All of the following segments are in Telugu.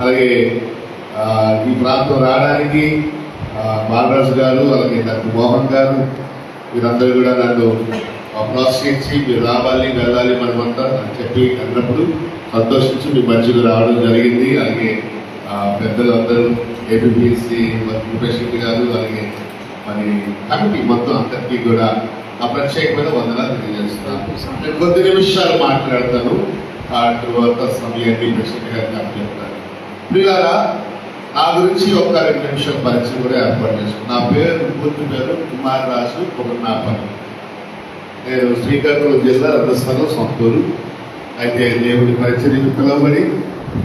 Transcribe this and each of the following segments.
అలాగే ఈ ప్రాంతం రావడానికి బాలరాజు గారు అలాగే డాక్టర్ మోహన్ గారు వీరందరూ కూడా నన్ను ప్రోత్సహించి మీరు రావాలి వెళ్ళాలి మనమంతా అని చెప్పి అన్నప్పుడు సంతోషించి మీ మధ్యలో రావడం జరిగింది. అలాగే పెద్దలు అందరూ ఏపీఎస్సి ప్రెసిడెంట్ గారు అలాగే మరి కమిటీ మొత్తం అందరికీ కూడా ఆ ప్రత్యేకమైన వందనాలు తెలియజేస్తున్నాను నేను కొద్ది నిమిషాలు మాట్లాడతాను. ఆ తర్వాత సమయాన్ని ప్రెసిడెంట్ గారు అప్పచెప్తాను ప్రియులారా నా గురించి ఒక రెండు నిమిషం పరిచయం కూడా ఏర్పాటు చేసుకున్నాను నా పేరు పూర్తి పేరు కుమార్ రాజు కొమర్నాపల్లి నేను శ్రీకాకుళం జిల్లా రథస్థలం సొంతూరు. అయితే దేవుడి పరిచర్యకు పిలువబడి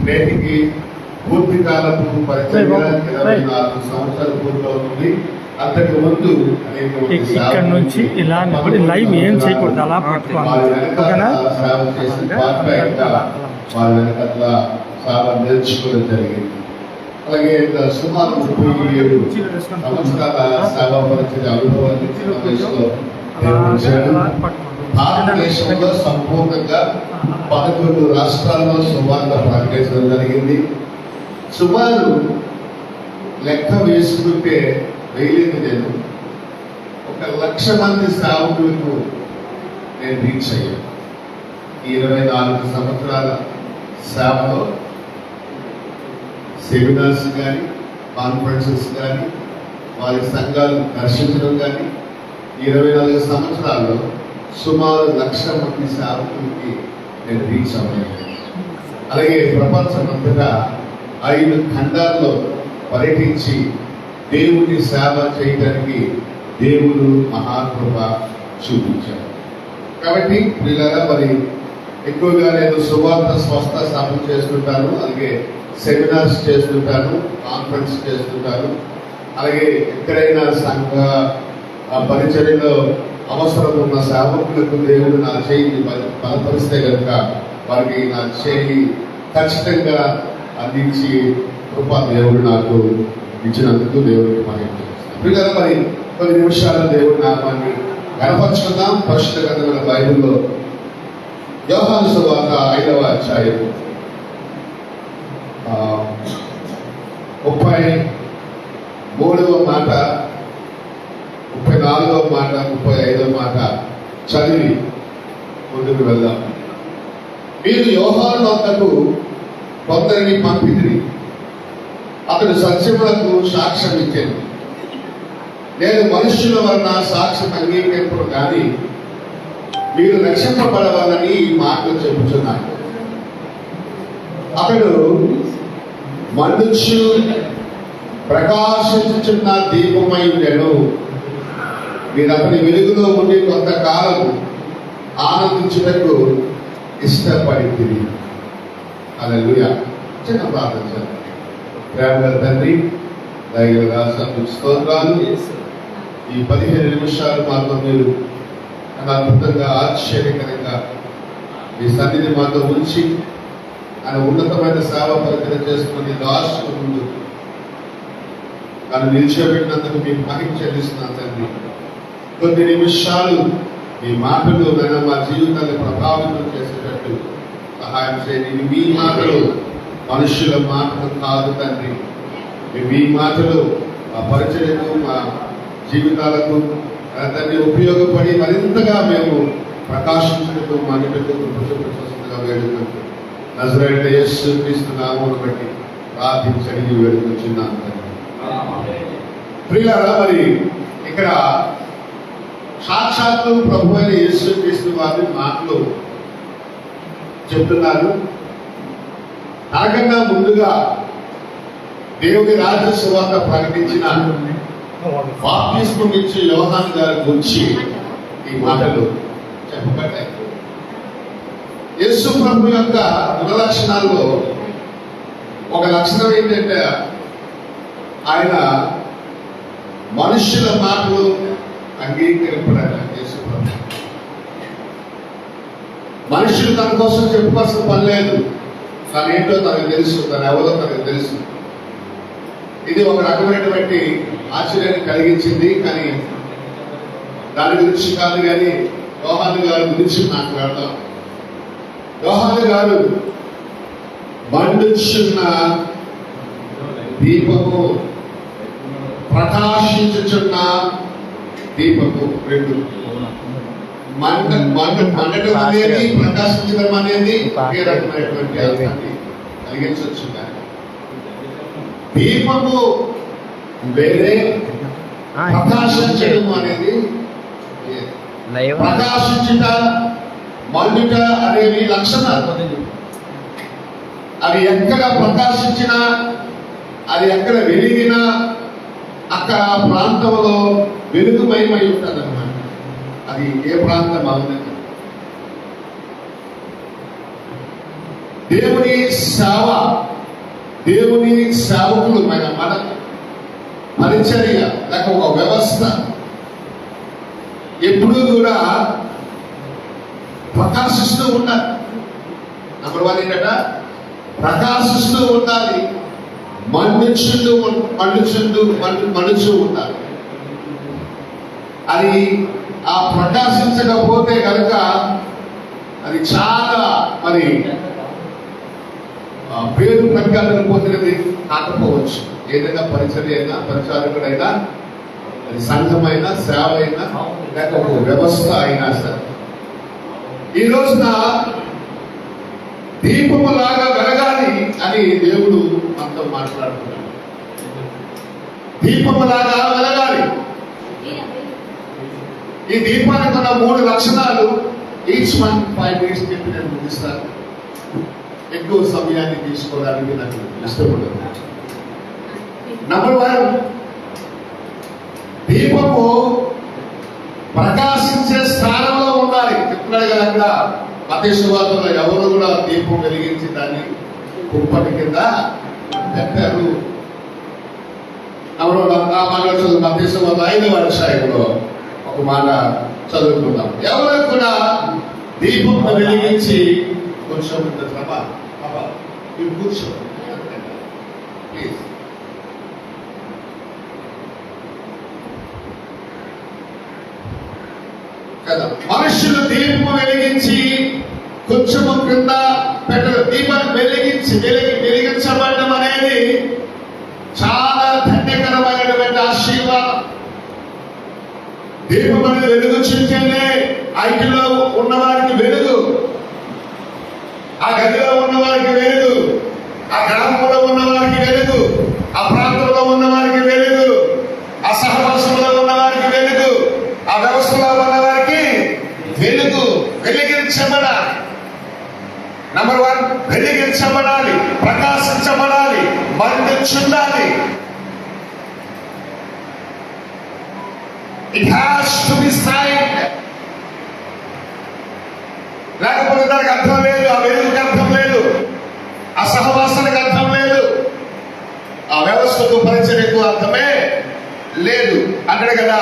నేటికి పూర్తి కాలపు పరిచర్య ఇరవై నాలుగు సంవత్సరాలు పూర్తవుతుంది అంతకు ముందు ఇక్కడ నుంచి ఇలా నిలబడి లైవ్ ఏం చేయకూడదు అలా పట్టుకోవాలి. సేవ చాలా నేర్చుకోవడం జరిగింది. అలాగే సుమారు ముప్పై ఏడు సంవత్సరాల సేవాపరిచిన అనుభవాన్ని చిన్న భారతదేశంలో సంపూర్ణంగా పదకొండు రాష్ట్రాల్లో సువార్త ప్రకటించడం జరిగింది. సుమారు లెక్క వేసుకుంటే వేయలేదు నేను. ఒక లక్ష మంది సేవకులకు నేను రీచ్ అయ్యాను. ఇరవై నాలుగు సంవత్సరాల సేవలో సెమినార్స్ కానీ కాన్ఫరెన్సెస్ కానీ వారి సంఘాలు దర్శించడం కానీ ఇరవై నాలుగు సంవత్సరాల్లో సుమారు లక్ష మంది సేవకులకి నేను రీచ్ అవ్వలేదు. అలాగే ప్రపంచమంతటా ఐదు ఖండాల్లో పర్యటించి దేవుని సేవ చేయడానికి దేవుడు మహాకృప చూపించాడు. కాబట్టి వీళ్ళగా మరి ఎక్కువగా నేను సువార్త స్వస్థ సభలు చేస్తుంటాను అలాగే సెమినార్స్ చేస్తుంటాను కాన్ఫరెన్స్ చేస్తుంటాను. అలాగే ఎక్కడైనా సంఘ ఆ పరిచర్యలో అవసరం ఉన్న సేవకులకు దేవుడు నా చేయి బలపరిస్తే కనుక వారికి నా చేయి ఖచ్చితంగా అందించి కృప దేవుడు నాకు ఇచ్చినందుకు దేవుడికి మహిమ పిల్లలు మరి కొన్ని నిమిషాలు దేవుడి నామాన్ని కనపరుచుకుందాం పరిశుద్ధ గ్రంథమైన బైబిల్లో యోహాను సువార్త ఐదవ అధ్యాయం ముప్పై మూడవ మాట ముప్పై నాలుగవ మాట ముప్పై ఐదవ మాట చదివి ముందుకు వెళ్దాం. మీరు యోహాను వద్దకు కొందరిని పంపిణీ అతడు సత్యములకు సాక్ష్యం ఇచ్చాను నేను మనుష్యుల వలన సాక్ష్యం అంగీకరింపను కానీ మీరు రక్షింపబడవాలని ఈ మాటలు చెబుతున్నాను అతడు మనుష్యు ప్రకాశించుచున్న దీపమై ఉండెను. మీరు అతని వెలుగులో ఉండి కొంతకాలం ఆనందించుటకు ఇష్టపడింది అలా చిన్న ప్రార్థన తండ్రి రాష్ట్రం స్తోత్రాలు. ఈ పదిహేను నిమిషాలు మాతో మీరు చాలా అద్భుతంగా ఆశ్చర్యకరంగా మీ సన్నిధి మాతో ఉంచి ఆయన ఉన్నతమైన సేవ పరిచయం చేసుకుని దాసు ముందు నన్ను నిలిచోబెట్టినందుకు మీ మహిమ చెల్లిస్తున్నాను తండ్రి. కొన్ని నిమిషాలు మీ మాటలు నన్ను మా జీవితాన్ని ప్రభావితం చేసేటట్టు సహాయం చేయండి. మీ మాటలు మనుషుల మాటలు కాదు తండ్రి. మీ మాటలు మా పరిచయకు మా జీవితాలకు దాన్ని ఉపయోగపడి మరింతగా మేము ప్రకాశించడంతో మా నిమిత్తం కృతజ్ఞతగా వేడుకుంటూ. నజరైన యేసు క్రీస్తు నామమును బట్టి ప్రార్థించని వేడుకొచ్చున్నాను ప్రియులారా మరి ఇక్కడ సాక్షాత్తు ప్రభు అయిన యేసు క్రీస్తు వారి మాటలు చెప్తున్నారు. తనకన్నా ముందుగా దేవుని రాజ్య సువార్త ప్రకటించిన బాప్తిస్మం ఇచ్చే యోహాన్ గారి గురించి ఈ మాటలు చెప్పబడ్డాయి. యేసు ప్రభు యొక్క గుణలక్షణాల్లో ఒక లక్షణం ఏంటంటే ఆయన మనుష్యుల మాటలు అంగీకరింపడట యేసు ప్రభు. మనుషులు తన కోసం చెప్పుకోవాల్సిన పని లేదు. తను ఏంటో తనకు తెలుసు తను ఎవరో తనకు తెలుసు. ఇది ఒక రకమైనటువంటి ఆశ్చర్యాన్ని కలిగించింది కానీ దాని గురించి కాదు కానీ రోహాన్ గారి గురించి మాట్లాడదాం రోహాన్ గారు మండుచున్న దీపము ప్రకాశించుచున్న దీపము రెండు. మంట మంట మండటం అనేది ప్రకాశించడం అనేది ఒకే రకమైనటువంటి కలిగించవచ్చు కానీ దీపము వేరే ప్రకాశించడం అనేది ప్రకాశించుట మండుట అనేవి లక్షణాలు. అవి ఎక్కడ ప్రకాశించినా అది ఎక్కడ వెలిగినా అక్కడ ఆ ప్రాంతంలో వెలుగుమయమై ఉంటుంది అన్నమాట అది ఏ ప్రాంతం అవుతుంది దేవుని సేవ దేవుని సేవకులు మన మన పరిచర్య లేక ఒక వ్యవస్థ. ఎప్పుడూ కూడా ప్రకాశిస్తూ ఉన్నారు నంబర్ వన్ ఏంటంట ప్రకాశిస్తూ ఉండాలి. మండుచుండు ఉన్- మండుచుండు మండు మనుచు ఉండాలి. అది ఆ ప్రకాశించకపోతే కనుక అది చాలా మరి పేరు ప్రఖ్యాతలు పొందినది కాకపోవచ్చు. ఏదైనా పరిచర్య అయినా పరిచారకుడైనా అది సంఘమైనా సేవ అయినా లేక ఒక వ్యవస్థ అయినా సరే. ఈ రోజున దీపము లాగా వెలగాలి అని దేవుడు మనతో మాట్లాడుతున్నాడు. దీపము లాగా వెలగాలి. ఈ దీపానికి ఉన్న మూడు లక్షణాలు ఈచ్ వన్ ఫైవ్ మినిట్స్ చెప్పి నేను ముగిస్తాను ఎక్కువ సమయాన్ని తీసుకోవడానికి నాకు ఇష్టపడదు. నంబర్ వన్ దీపము ప్రకాశించే స్థానంలో ఉండాలి. చెప్తున్నాడు కదా అక్కడ మతేశ్వాదంలో ఎవరు కూడా దీపం వెలిగించి దాన్ని కుప్పటి కింద పెట్టారు. ఎవరు ఆ మాట చదువు మతేశ్వాద ఐదవ అధ్యాయంలో ఒక మాట చదువుకుందాం. ఎవరు కూడా దీపం వెలిగించి కొంచెం ఇంత శ్రమ మీరు కూర్చో ప్లీజ్ కదా. మనుషులు దీపం వెలిగించి కొంచెము క్రింద పెట్టరు దీపం వెలిగించి వెలిగి వెలిగించబడడం అనేది చాలా ధన్యకరమైనటువంటి ఆశీర్వాదం. దీపం అనేది వెలుగుచుంటేనే ఆ ఇంటిలో ఉన్నవారికి వెలుగు. ఆ గదిలో ఉన్నవారికి వెలుగు. ఆ గ్రామంలో ఉన్న వారికి ఆ ప్రాంతంలో ఉన్నవారికి వెలుగు ఆ సహవాసంలో ఉన్నవారికి వెలుగు ఆ వ్యవస్థలో ఉన్నవారికి వెలుగు వెలిగించబడాలి నంబర్ వన్ వెలిగించబడాలి ప్రకాశించబడాలి మండించుండాలి it has to be side లేకపోతే దానికి అర్థం లేదు ఆ వెలుగుకి అర్థం లేదు ఆ సహవాసానికి అర్థం లేదు ఆ వ్యవస్థకు పరిచయకు అర్థమే లేదు అక్కడ కదా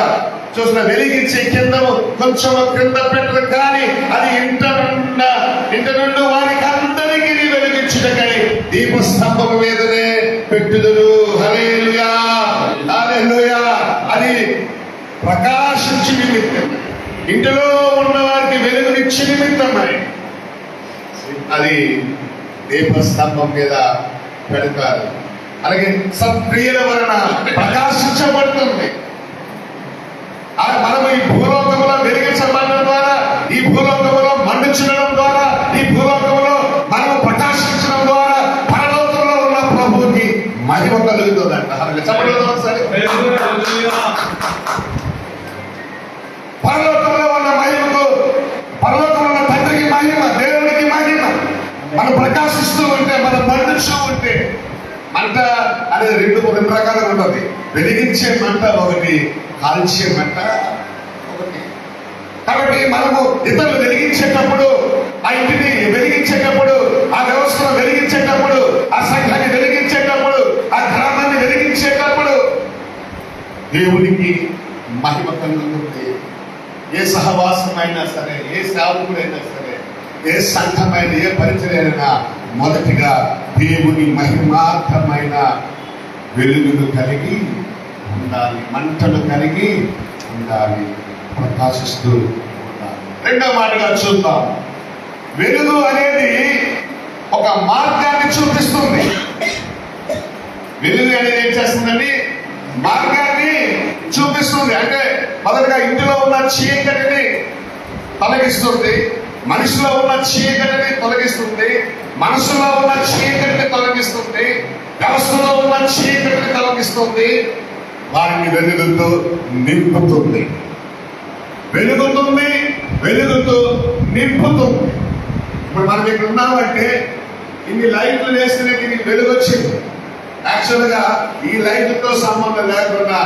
చూసిన వెలిగించే కింద కొంచెం క్రింద పెట్టదు కానీ అది ఇంట నుండ ఇంట నుండి వారికి అందరికీ వెలిగించుటకై దీపస్తంభం మీదనే పెట్టుదురు. హల్లెలూయా హల్లెలూయా. అది ప్రకాశించి నిమిత్తం. ఇంటిలో ఉన్న వారికి వెలుగునిచ్చి నిమిత్తమై అది దీపస్తంభం మీద పెడతారు. అలాగే సత్క్రియల వలన ప్రకాశించబడుతుంది. మనం ఈ భూలోకంలో వెలిగించబడడం ద్వారా ఈ భూలోకంలో మండించడం ద్వారా ఈ భూలోకంలో మనం ప్రకాశించడం ద్వారా పరలోకంలో ఉన్న ప్రభువుకి మహిమ కలుగుతుందంట. అలాగే ఒకసారి. పరలోకంలో ఉన్న మహిమకు పరలోకంలో ఉన్న తండ్రికి మహిమ దేవునికి మహిమ. మనం ప్రకాశిస్తూ ఉంటే మనం మండుతూ ఉంటే మంట అనేది రెండు రెండు రకాలుగా ఉంటుంది. వెలిగించే మంట ఒకటి కాల్చే మంట ఒకటి. కాబట్టి మనము ఇతరులు వెలిగించేటప్పుడు ఆ ఇంటిని వెలిగించేటప్పుడు ఆ వ్యవస్థను వెలిగించేటప్పుడు ఆ సంఘాన్ని వెలిగించేటప్పుడు ఆ గ్రామాన్ని వెలిగించేటప్పుడు దేవునికి మహిమ కలుగుతుంది. ఏ సహవాసమైనా సరే ఏ సేవకుడైనా సరే ఏ సంఘమైనా ఏ పరిచయమైనా మొదటిగా దేవుని మహిమార్థమైన వెలుగులు కలిగి ఉండాలి మంటలు కలిగి ఉండాలి ప్రకాశిస్తూ ఉండాలి. రెండో మాటగా చూద్దాం. వెలుగు అనేది ఒక మార్గాన్ని చూపిస్తుంది. వెలుగు అనేది ఏం చేస్తుందండి? మార్గాన్ని చూపిస్తుంది. అంటే మొదటగా ఇంటిలో ఉన్న చీకటిని తొలగిస్తుంది మనిషిలో ఉన్న చీకటిని తొలగిస్తుంది మనసులో ఉన్న చీకటిని తొలగిస్తుంది వ్యవస్థలో ఉన్న చీకటిని తొలగిస్తుంది వారిని వెలుగుతూ నింపుతుంది. వెలుగుతుంది వెలుగుతూ నింపుతుంది. ఇప్పుడు మనం ఇక్కడ ఉన్నామంటే ఇన్ని లైట్లు వేస్తేనే దీనికి వెలుగు వచ్చింది. యాక్చువల్గా ఈ లైట్లతో సంబంధం లేకుండా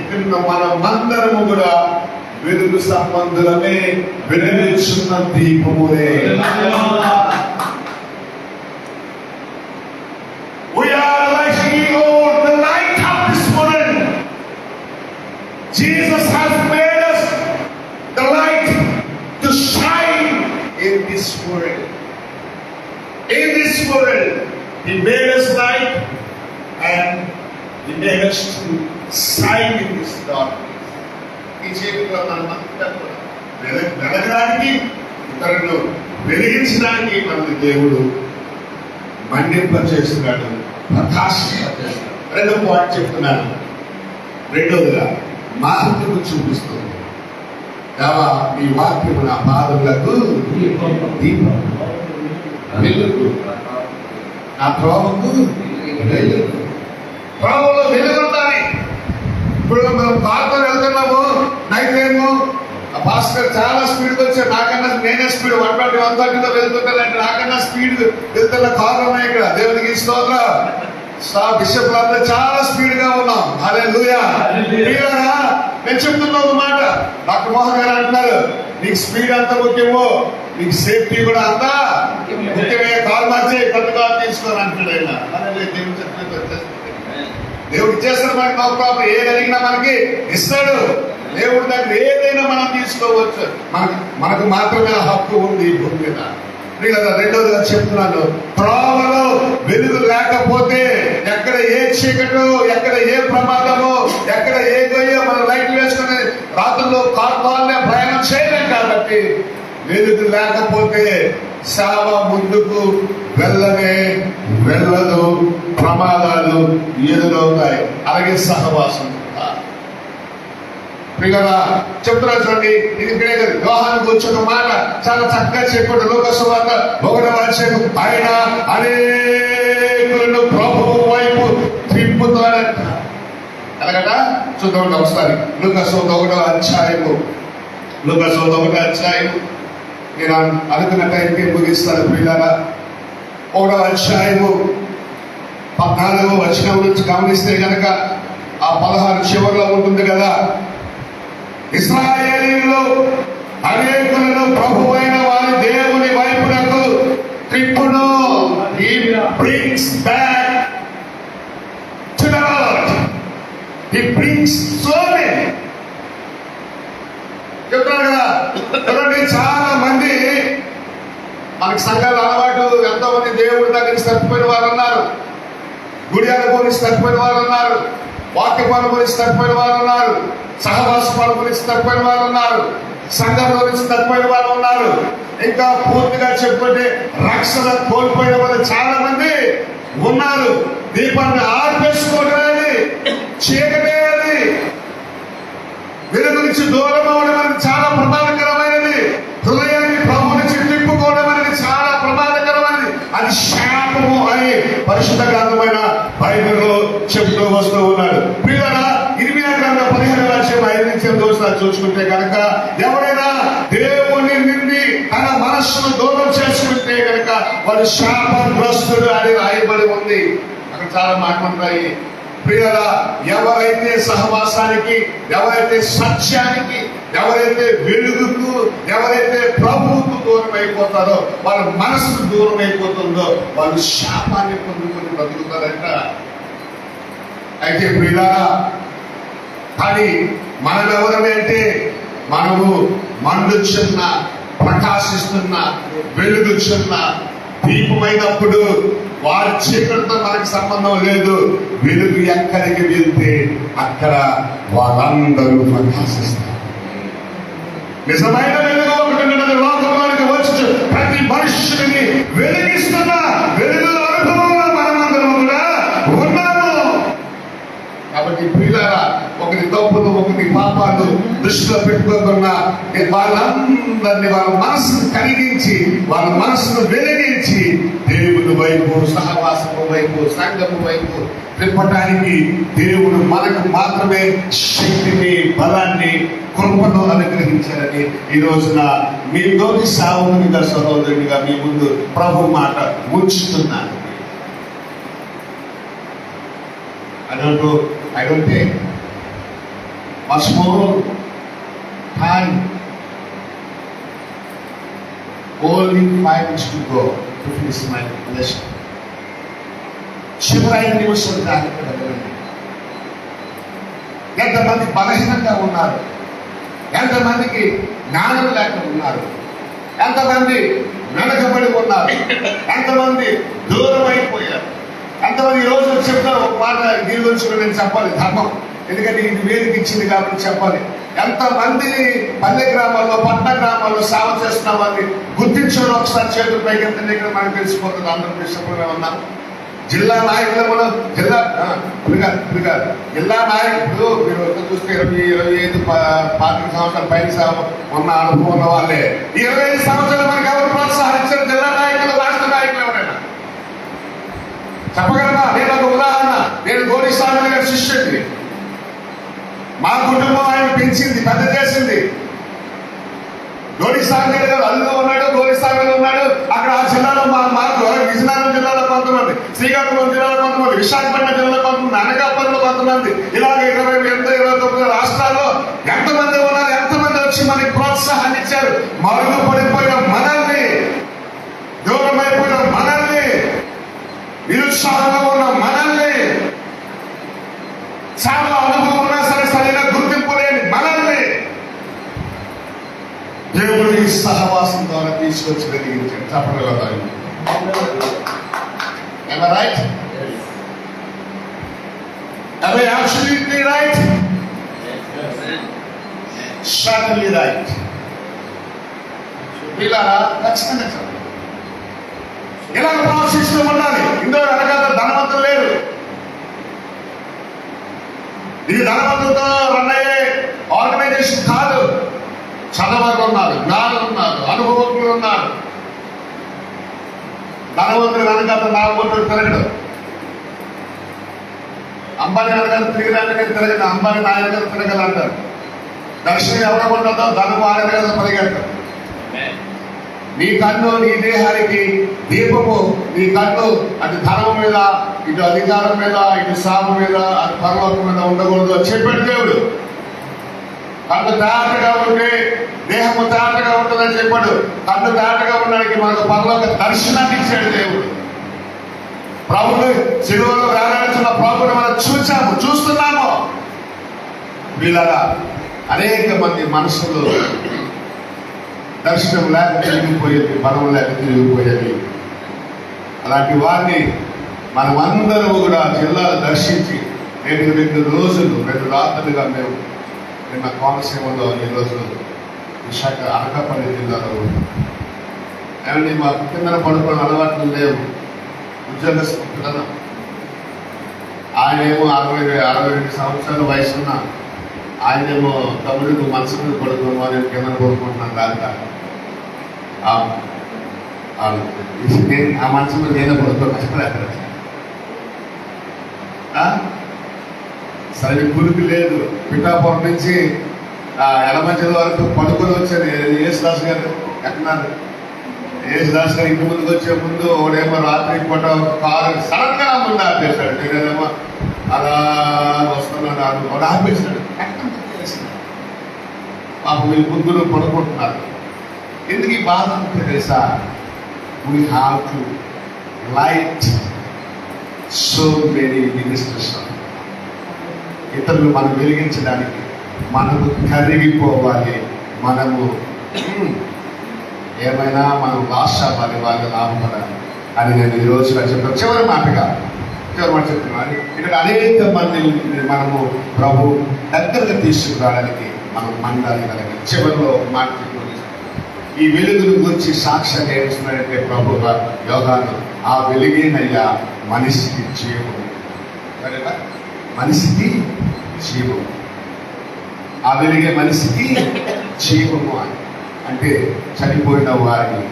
ఇక్కడ మనం అందరము కూడా వెలుగు సంబంధులమే వెలుగుచున్న దీపములే. Jesus has made us the light to shine in this world. In this world, He made us light and He made us to shine in this darkness. ఈ చీకటిలో మనమంతా కూడా వెలగడానికి ఇతరులను వెలిగించడానికి మనకి దేవుడు మండింప చేస్తున్నాడు రెండో పాయింట్ చెప్తున్నాను రెండోదిగా మార్పును చూపిస్తుంది. దేవా మీ వాక్యము నా పాదములకు దీపం. వెలుగు. నా త్రోవకు వెలుగు. త్రోవలో వెలుగుండాలి ఇప్పుడు మనం కార్తో వెళ్తున్నాము నైట్ ఏమో ఆ భాస్కర్ చాలా స్పీడ్ వచ్చాడు. నాకన్నా నేనే స్పీడ్ వన్ ట్వంటీ వన్ థర్టీతో వెళ్తుంటానంటే నాకన్నా స్పీడ్. వెళ్తున్న కార్లు ఉన్నాయి ఇక్కడ. దేవునికి స్తోత్ర. బిషప్ చాలా స్పీడ్గా ఉన్నాం. అదే నేను చెప్తున్నా ఒక మాట. డాక్టర్ మోహన్ గారు అంటున్నారు నీకు స్పీడ్ అంత ముఖ్యమో నీకు సేఫ్టీ కూడా అంత ముఖ్యమే. కాల్ మార్చే కొత్త కాల్ తీసుకోని అంటాడు ఆయన. చెప్పినట్టు దేవుడు ఇచ్చేస్తాడు మనకి నో ప్రాబ్లం ఏది అడిగినా మనకి ఇస్తాడు. దేవుడి దగ్గర ఏదైనా మనం తీసుకోవచ్చు. మనకు మనకు మాత్రమే హక్కు ఉంది ఈ భూమి మీద. రెండోదిగా చెప్తున్నాను. త్రోవలో వెలుగు లేకపోతే ఎక్కడ ఏ చీకటో ఎక్కడ ఏ ప్రమాదమో ఎక్కడ ఏ గొయ్యో మనం లైట్లు వేసుకుని రాత్రుల్లో కార్పాలనే ప్రయాణం చేయలేం కాబట్టి వెలుగు లేకపోతే సేవ ముందుకు వెళ్ళనే వెళ్ళదు. ప్రమాదాలు ఎదురవుతాయి. అలాగే సహవాసం. కూడా. చెప్తున్నా చూడండి ఇది ఇక్కడే కాదు. వ్యవహారం గురించి ఒక మాట చాలా చక్కగా చెప్పాడు. లోకసభ ఒకటవ అధ్యాయం ఆయన అనేకులను ప్రభువు వైపు త్రిప్పుతాడంట అలాగట చూద్దాం ఒకసారి. లోకసభ ఒకటవ అధ్యాయము. లోకసభ ఒకటో అధ్యాయము. నేను అనుకున్న టైంకి ముగిస్తాను ప్రియులారా. ఒకటో అధ్యాయము పద్నాలుగో వచనం నుంచి గమనిస్తే కనుక ఆ పదహారు చివరిలో ఉంటుంది కదా ఇస్రాయేలీలు అనేకులను ప్రభువైన వారి దేవుని వైపునకు త్రిప్పును he brings back to the Lord. He కదా చాలా మంది మనకి సంఘాలు అలవాటు ఎంతో మంది దేవుడి దగ్గర నుంచి తప్పిపోయిన వారు అన్నారు గుడి పోలీసు తప్పిపోయిన వారు అన్నారు వాక్య అనుభవించి తప్పిపోయిన వారు ఉన్నారు సహవాస అనుభవించి తప్పిపోయిన వారు ఉన్నారు సంఘంలో నుంచి తప్పిపోయిన వారు ఉన్నారు ఇంకా పూర్తిగా చెప్పుకుంటే రక్షణ కోల్పోయిన వాళ్ళు చాలా మంది ఉన్నారు. దీపాన్ని ఆర్పేసుకోవడం అనేది చీకటే అది వెలుగు నుంచి దూరం అవడం అనేది చాలా ప్రమాదకరమైనది. హృదయాన్ని ప్రభు నుంచి తిప్పుకోవడం అనేది చాలా ప్రమాదకరమైనది. అది శాపము అని పరిశుద్ధ గ్రంథమైన బైబిల్ చెప్తూ వస్తూ ఉన్నాడు ప్రియులరా ఇరిమియా గ్రంథం పదిహేను రాజ్యం ఐదు నుంచి ఎనిమిది చూసుకుంటే కనుక ఎవరైనా దేవుని నిండి తన మనస్సును దూరం చేసుకుంటే కనుక వాడు శాపగ్రస్తుడు అని రాయబడి ఉంది. అక్కడ చాలా మాట్లాడుతాయి ప్రియల ఎవరైతే సహవాసానికి ఎవరైతే సత్యానికి ఎవరైతే వెలుగుకు ఎవరైతే ప్రభువుకు దూరం అయిపోతారో వాళ్ళ మనసు దూరం అయిపోతుందో వాళ్ళు శాపాన్ని పొందుకొని బతుకుతారంట అయితే ప్రియల కానీ మనం ఎవరమంటే మనము మండుచున్న ప్రకాశిస్తున్న వెలుగుచున్న దీపమైనప్పుడు వారి చీకటితో మనకి సంబంధం లేదు. వెలుగు ఎక్కడికి వెళ్తే అక్కడ వాళ్ళందరూ ప్రకాశిస్తారు. నిజమైన వెలుగు ఒకటి ఉన్నది లోకంలోనికి వచ్చి ప్రతి మనుష్యుడిని వెలిగిస్తున్న వెలుగు అనుభవంలో మనమందరం కూడా ఉన్నాము. కాబట్టి ప్రియులారా ఒకరి తప్పులు ఒకరి పాపాలు దృష్టిలో పెట్టుకుంటున్న వాళ్ళందరినీ వాళ్ళ మనసును కలిగించి వాళ్ళ మనసును వెలిగించి దేవుని వైపు సహవాసము వైపు సంఘము వైపు తిప్పటానికి దేవుడు మనకు మాత్రమే శక్తిని బలాన్ని కృపను అనుగ్రహించారని ఈ రోజున మీ తోటి సావునిగా సహోదరునిగా మీ ముందు ప్రభు మాట ఉంచుతున్నాను. I don't know, I don't take much more time. Only five minutes to go to finish my lesson. చివరి ఐదు నిమిషాలు దానికి వెళ్ళండి ఎంతమంది బలహీనంగా ఉన్నారు? ఎంతమందికి జ్ఞానం లేక ఉన్నారు? ఎంతమంది వెనకబడి ఉన్నారు? ఎంతమంది దూరం అయిపోయారు? ఎంతమంది ఈ రోజు చెప్తారు ఒక మాట దీని గురించి నేను చెప్పాలి. ధర్మం. ఎందుకంటే ఇది వేదిక ఇచ్చింది కాబట్టి చెప్పాలి. ఎంతమంది పల్లె గ్రామాల్లో పట్ట గ్రామాల్లో సేవ చేస్తున్న వారిని గుర్తించడం ఒకసారి చేతులు పైకి ఎంత దగ్గర మనకు తెలిసిపోతుంది. అందరూ విషయంలో ఉన్నాం జిల్లా నాయకులు మనం జిల్లా జిల్లా నాయకులు మీరు చూస్తే ఇరవై ఇరవై ఐదు పా- పాతిక సంవత్సరాల పైన ఉన్న అనుభవం ఉన్న వాళ్ళే. ఇరవై ఐదు సంవత్సరాలు మనకి ఎవరు ప్రోత్సహించారు? జిల్లా నాయకులు రాష్ట్ర నాయకులు ఎవరైనా? చెప్పగలరా? నేను ఒక ఉదాహరణ. నేను గోరీ స్వామి గారి శిష్యుడిని. మా కుటుంబం ఆయన పెంచింది పెద్ద చేసింది. గోడి స్వామి గారు అల్లులో ఉన్నాడు గోడి ఉన్నాడు. అక్కడ ఆ జిల్లాలో మా మాకు విజయనగరం జిల్లాలో కొంతమంది శ్రీకాకుళం జిల్లాలో కొంతమంది విశాఖపట్నం జిల్లాలో కొంతమంది అనకాపల్లిలో కొంతమంది. ఇలాగ ఇరవై ఎంత ఇరవై తొమ్మిది రాష్ట్రాల్లో ఎంతమంది ఉన్నారు ఎంతమంది వచ్చి మనకి ప్రోత్సాహాన్ని ఇచ్చారు? మరుగు పడిపోయిన మనల్ని దూరమైపోయిన మనల్ని నిరుత్సాహంగా ఉన్న మనల్ని చాలా అనుభవం ఉన్నా సరే సరైన గుర్తింపు లేని మనల్ని దేవుడి సహవాసం ద్వారా తీసుకొచ్చి కలిగించాడు చెప్పగలదాయి Am I right? Am I absolutely right? Certainly right. పిల్లరా ఖచ్చితంగా ఇలా ప్రవర్తిస్తూ ఉండాలి ఇందులో వెనకాల ధనవంతులు లేరు ఇది ధనవంతులతో రన్ అయ్యే ఆర్గనైజేషన్ కాదు చదవరు ఉన్నారు జ్ఞానులు ఉన్నారు అనుభవజ్ఞులు ఉన్నారు ధనవంతుడు వెనకాల నాగవంతుడు తిరగడు. అంబానీ వెనకాల తిరిగినట్టుగా తిరగదు అంబానీ నా వెనకాల అంటారు దర్శనం ఎవరు ఉండదో ధనము ఆయన పరిగెడతారు నీ కన్ను నీ దేహానికి దీపము నీ కన్ను అటు ధనం మీద ఇటు అధికారం మీద ఇటు సాగు మీద అటు పర్వతం మీద ఉండకూడదు అని చెప్పాడు దేవుడు. కన్ను తేటగా ఉంటే దేహము తేటగా ఉంటుందని చెప్పాడు. కన్ను తేటగా ఉండడానికి మనకు పనులకు దర్శనాన్ని ఇచ్చాడు దేవుడు. ప్రభుని సిలువలో వేలాడుతున్న ప్రభుని మనం చూచాము చూస్తున్నాము. వీళ్ళగా అనేక మంది మనసులో దర్శనం లేక తిరిగిపోయేది బలం లేక తిరిగిపోయేది. అలాంటి వారిని మనమందరము కూడా జిల్లాలు దర్శించి నేటి రెండు రోజులు రెండు రాత్రులుగా మేము నిన్న కోనసీమలో ఈ రోజు విశాఖ అనకాపల్లి జిల్లాలో. ఏమండి మా కింద పడుకున్న అలవాట్లు లేవు. ఉద్యోగస్తులను ఆయనేమో అరవై అరవై రెండు సంవత్సరాల వయసున్న ఆయనేమో తమ్ముడు నువ్వు మనసు మీద పడుకున్నామో నేను కింద పడుకుంటున్నాను దాంట్లో ఆ నేను- మనసు మీద నేనే పడుతున్నా. ఆ? సరే గురికి లేదు. పిఠాపురం నుంచి ఆ ఎలమంచిల వరకు పడుకొని వచ్చాను. యేసుదాస్ గారు ఎక్కన్నారు యేసుదాస్ గారు ఇంటి ముందుకు వచ్చే ముందు ఒకడేమో రాత్రి పూట కారు సడన్గా ముందు ఆపేశాడు. నేనేమో అలా వస్తున్నాను అని వాడు ఆపేశాడు. కట్టం తిప్పేశాడు. పాపం వీళ్ళు ముగ్గురు పడుకుంటున్నారు. ఎందుకు ఈ బాధ అంటే తెలుసా? We have to light so many ministers ఇతరులు మనం వెలిగించడానికి మనము కరిగిపోవాలి. మనము ఏమైనా మనం లాస్ అవ్వాలి వాళ్ళు లాభపడాలి అని నేను ఈ రోజు చెప్పాను. చివరి మాటగా చివరి మాట చెప్తున్నాను ఇక్కడ అనేక మంది మనము ప్రభు దగ్గరగా తీసుకురావడానికి మనం మండాలి కలిగి చివరిలో మాట ఈ వెలుగును గురించి సాక్ష్యం ఏమిస్తున్నాడంటే ప్రభు యోగాను ఆ వెలుగేనయ్యా మనిషికి జీవము. మనిషికి జీవము. ఆ వెలిగే మనిషికి జీవము అని. అంటే చనిపోయిన వారిని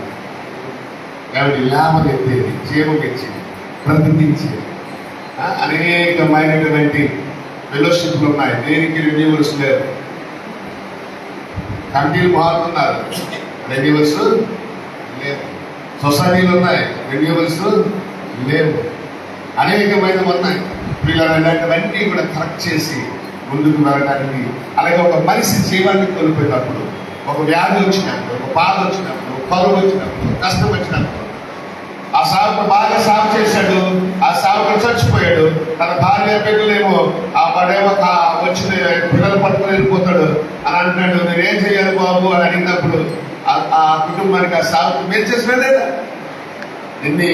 కాబట్టి లేవనెత్తేది జీవం ఇచ్చేది బ్రతికించేది. అనేకమైనటువంటి ఫెలోషిప్లు ఉన్నాయి. దేనికి రెన్యూవల్స్ లేదు కమిటీలు మారుతున్నారు. రెన్యూవల్స్ లేవు. సొసైటీలు ఉన్నాయి. రెన్యూవల్స్ లేవు. అనేకమైన ఉన్నాయి. వీళ్ళని ఇలాంటివన్నీ కూడా కరెక్ట్ చేసి ముందుకు వెళ్ళడానికి అలాగే ఒక మనిషి జీవాన్ని కోల్పోయినప్పుడు ఒక వ్యాధి వచ్చినప్పుడు ఒక బాధ వచ్చినప్పుడు పరువు వచ్చినప్పుడు కష్టం వచ్చినప్పుడు ఆ సాగుకు బాగా సాగు చేశాడు ఆ సాగుకు చచ్చిపోయాడు తన భార్య బిడ్డలేమో ఆ వాడేమో వచ్చిన పిల్లలు పట్టుకుని వెళ్ళిపోతాడు అని అంటున్నాడు నేనేం చేయాలి బాబు? అని అడిగినప్పుడు ఆ- కుటుంబానికి ఆ సాగు మీరు చేసినా లేదా? దీన్ని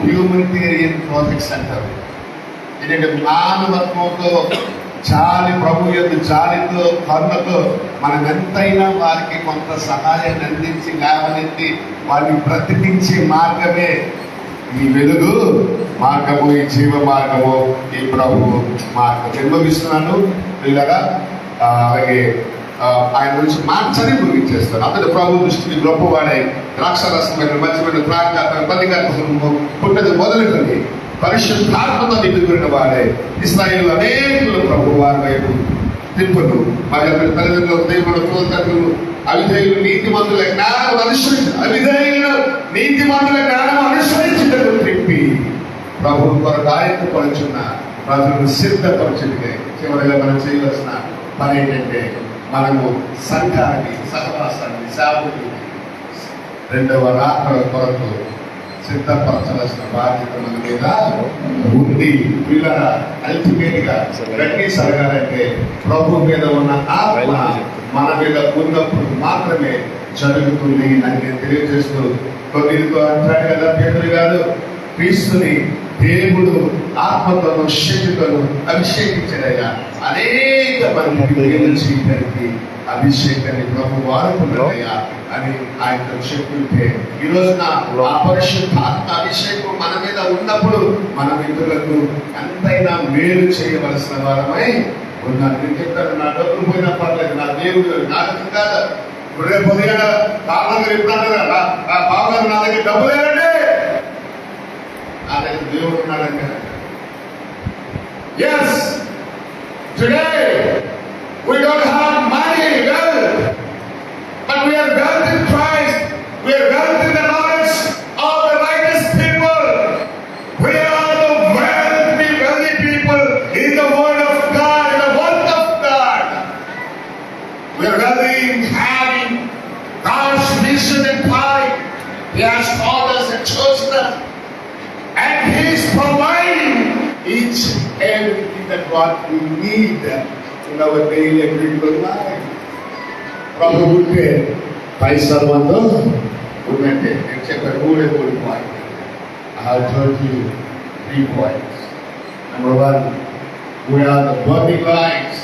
హ్యూమనిటేరియన్ ప్రాజెక్ట్స్ అంటారు ఏంటంటే మానవత్వంతో చాలి ప్రభు యొక్క చాలితో కరుణతో మనం ఎంతైనా వారికి కొంత సహాయాన్ని అందించి లేవనెత్తి వారిని బ్రతికించే మార్గమే ఈ వెలుగు మార్గము ఈ జీవ మార్గము ఈ ప్రభు మార్గం. నిర్వహిస్తున్నాను ఇలాగా అలాగే ఆయన గురించి మార్చని ముగించేస్తాను అతడు ప్రభు దృష్టిని గొప్పవాడై ద్రాక్షరసమైన మంచి ద్రాక్ష పల్లిగా పుట్టది మొదలుకొని పరిశుద్ధాత్మతో నిండుకున్న వారే. ఇస్రాయిల్ అనేకులు ప్రభు వారి వైపు తిప్పును మరి అతని తల్లిదండ్రులు దేవుడు తల్లిదండ్రులు అవిధేయులు నీతి మందుల జ్ఞానం అనుసరించి అవిధేయులు నీతి మందుల జ్ఞానం అనుసరించటకు తిప్పి ప్రభు కొరకు ఆయత్తపరుచున్న ప్రజలను సిద్ధపరచుటే చివరిగా మనం చేయవలసిన పని ఏంటంటే మనము సంఘాన్ని సహవాసాన్ని సేవకుడికి రెండవ రాత్ర కొరకు సిద్ధపరచవలసిన బాధ్యత మన మీద ఉంది. పిల్లల అల్టిమేట్గా గట్టి సరగాలంటే ప్రభు మీద ఉన్న ఆత్మ మన మీద ఉన్నప్పుడు మాత్రమే జరుగుతుంది అని నేను తెలియజేస్తూ కొద్దితో అంటాడు కదా పేదలు కాదు. క్రీస్తుని దేవుడు ఆత్మతోను శక్తితోను అభిషేకించాడయ్యా అనేక మందికి మేలు చేయడానికి అభిషేకాన్ని ప్రభు వాడుకున్నాడయ్యా అని ఆయనతో చెప్పుంటే ఈ రోజున ఆ పరిశుద్ధాత్మ అభిషేకం మన మీద ఉన్నప్పుడు మనం ఇతరులకు ఎంతైనా మేలు చేయవలసిన వారమై ఉన్నాను. నేను చెప్తాను నా డబ్బులు పోయినా పర్లేదు నా దేవుడు నాకు కాదు. రేపు ఉదయం కారణంగా ఇప్పుడు అంటారా బావగారు నా దగ్గర డబ్బు లేదండి నా దగ్గర దేవుడు ఉన్నాడంటే yes today we don't have but we are wealth in Christ. We are wealth in the knowledge of the righteous people. We are the wealthy wealthy people in the word of God in the word of God. We are wealthy in having God's vision and plan he has called us and chosen us. And He is providing each and everything that what we need in our daily and critical life. ప్రభు ఉంటే పై సర్వంతో ఉన్నట్టే నేను చెప్పాను మూడే మూడు point I have told you three points number one we are the burning lights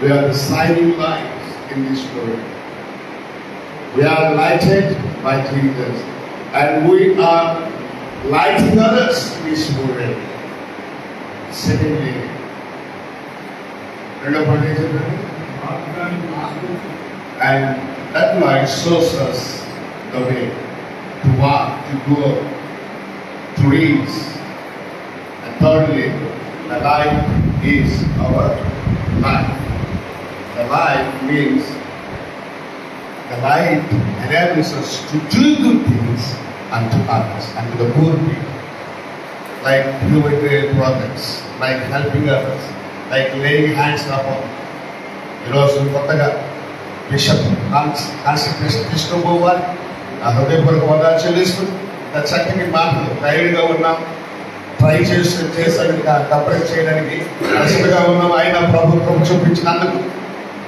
we are the shining lights in this world we are lighted by Jesus and we are lighting others in this world. Secondly, రెండో పాయింట్ ఏం చెప్పండి and that light shows us the way to walk, to go, to reach. And thirdly, the light is our life. The light means the light enables us to do good things unto others, unto the poor people, like humanitarian projects, like helping others, like laying hands upon. ఈరోజు కొత్తగా Bishop concentration తీసుకోబోవాలి ఆ హృదయపూర్వక హోదా చెల్లిస్తూ నా చక్కని మాటలు ధైర్యంగా ఉన్నాం. ట్రై చేసి చేసానికి కంప్లైంట్ చేయడానికి రసలుగా ఉన్నాం. ఆయన ప్రభుత్వం చూపించినందుకు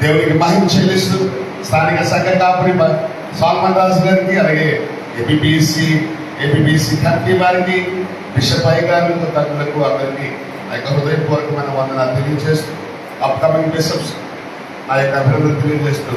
దేవునికి మహిమ చెల్లిస్తూ స్థానిక సంఘ కాపురి సాల్మన్ రాజు గారికి అలాగే ఏబిబిసి ఏబిబిసి కమిటీ వారికి బిషప్ అయ్య గారు తల్లులకు అందరికీ ఆ యొక్క హృదయపూర్వకమైన వందనాలు తెలియజేస్తూ అప్కమింగ్ బిషప్స్ ఆ యొక్క అభివృద్ధిని చేస్తూ